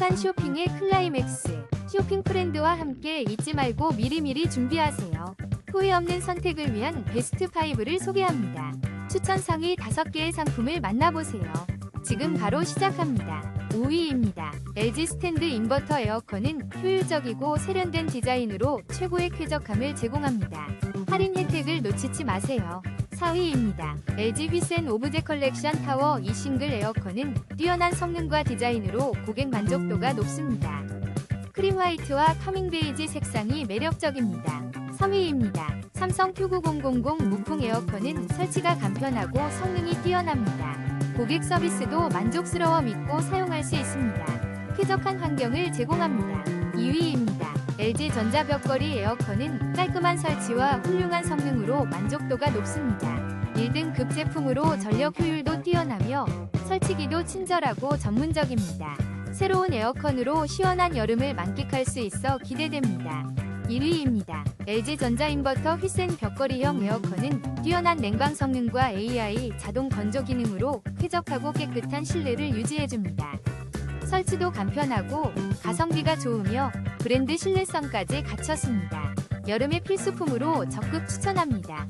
행복한 쇼핑의 클라이맥스. 쇼핑 프렌드와 함께 잊지 말고 미리미리 준비하세요. 후회 없는 선택을 위한 베스트 5를 소개합니다. 추천 상위 5개의 상품을 만나보세요. 지금 바로 시작합니다. 5위입니다. LG 스탠드 인버터 에어컨은 효율적이고 세련된 디자인으로 최고의 쾌적함을 제공합니다. 할인 혜택을 놓치지 마세요. 4위입니다. LG 휘센 오브제 컬렉션 타워 이 싱글 에어컨은 뛰어난 성능과 디자인으로 고객 만족도가 높습니다. 크림 화이트와 커밍 베이지 색상이 매력적입니다. 3위입니다. 삼성 Q9000 무풍 에어컨은 설치가 간편하고 성능이 뛰어납니다. 고객 서비스도 만족스러워 믿고 사용할 수 있습니다. 쾌적한 환경을 제공합니다. 2위입니다. LG 전자 벽걸이 에어컨은 깔끔한 설치와 훌륭한 성능으로 만족도가 높습니다. 1등급 제품으로 전력 효율도 뛰어나며 설치기도 친절하고 전문적입니다. 새로운 에어컨으로 시원한 여름을 만끽할 수 있어 기대됩니다. 1위입니다. LG 전자인버터 휘센 벽걸이형 에어컨은 뛰어난 냉방 성능과 AI 자동 건조 기능으로 쾌적하고 깨끗한 실내를 유지해줍니다. 설치도 간편하고 가성비가 좋으며 브랜드 신뢰성까지 갖췄습니다. 여름의 필수품으로 적극 추천합니다.